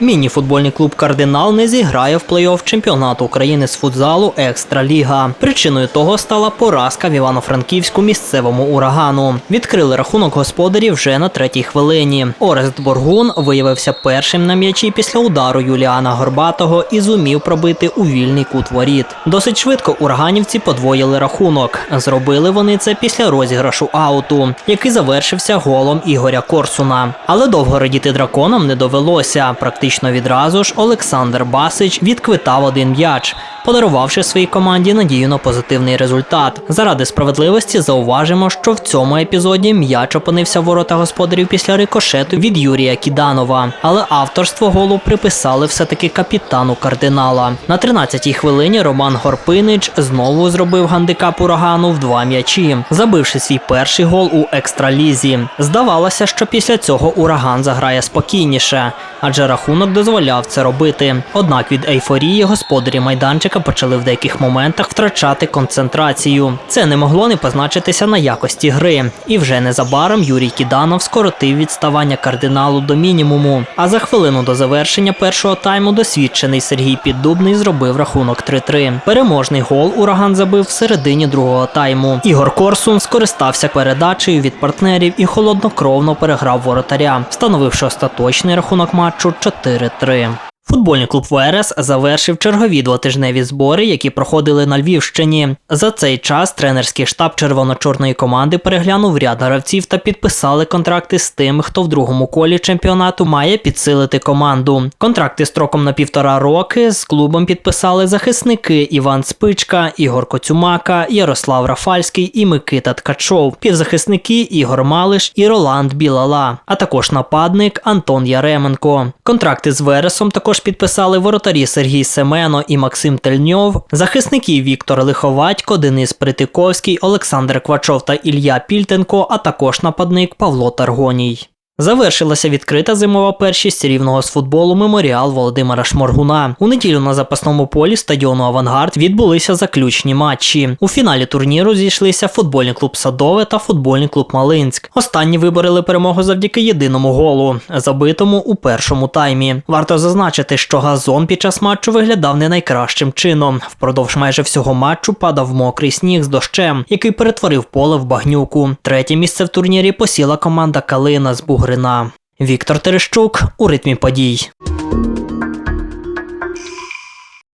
Міні-футбольний клуб Кардинал не зіграє в плей-офф чемпіонату України з футзалу Екстраліга. Причиною того стала поразка в Івано-Франківську місцевому урагану. Відкрили рахунок господарів вже на третій хвилині. Орест Боргун виявився першим на м'ячі після удару Юліана Горбатого і зумів пробити у вільний кут воріт. Досить швидко ураганівці подвоїли рахунок. Зробили вони це після розіграшу ауту, який завершився голом Ігоря Корсуна. Але довго радіти драконам не довелося. Практично відразу ж Олександр Басич відквитав один м'яч, подарувавши своїй команді надію на позитивний результат. Заради справедливості зауважимо, що в цьому епізоді м'яч опинився в ворота господарів після рикошету від Юрія Кіданова. Але авторство голу приписали все-таки капітану кардинала. На 13-й хвилині Роман Горпинич знову зробив гандикап урагану в два м'ячі, забивши свій перший гол у екстралізі. Здавалося, що після цього ураган заграє спокійніше, адже рахунок дозволяв це робити. Однак від ейфорії господарі майданчика почали в деяких моментах втрачати концентрацію. Це не могло не позначитися на якості гри. І вже незабаром Юрій Кіданов скоротив відставання кардиналу до мінімуму. А за хвилину до завершення першого тайму досвідчений Сергій Піддубний зробив рахунок 3-3. Переможний гол ураган забив в середині другого тайму. Ігор Корсун скористався передачею від партнерів і холоднокровно переграв воротаря, встановивши остаточний рахунок матчу 4-3. Футбольний клуб ВРС завершив чергові двотижневі збори, які проходили на Львівщині. За цей час тренерський штаб червоно-чорної команди переглянув ряд гравців та підписали контракти з тими, хто в другому колі чемпіонату має підсилити команду. Контракти строком на півтора роки з клубом підписали захисники Іван Спичка, Ігор Коцюмака, Ярослав Рафальський і Микита Ткачов, півзахисники Ігор Малиш і Роланд Білала, а також нападник Антон Яременко. Контракти з Вересом також підписали воротарі Сергій Семено і Максим Тельньов, захисники Віктор Лиховатько, Денис Притиковський, Олександр Квачов та Ілья Пільтенко, а також нападник Павло Таргоній. Завершилася відкрита зимова першість рівного з футболу меморіал Володимира Шморгуна. У неділю на запасному полі стадіону Авангард відбулися заключні матчі. У фіналі турніру зійшлися футбольний клуб Садове та футбольний клуб Малинськ. Останні виборили перемогу завдяки єдиному голу, забитому у першому таймі. Варто зазначити, що газон під час матчу виглядав не найкращим чином. Впродовж майже всього матчу падав мокрий сніг з дощем, який перетворив поле в багнюку. Третє місце в турнірі посіла команда Калина з Бугрина. Віктор Терещук у ритмі подій.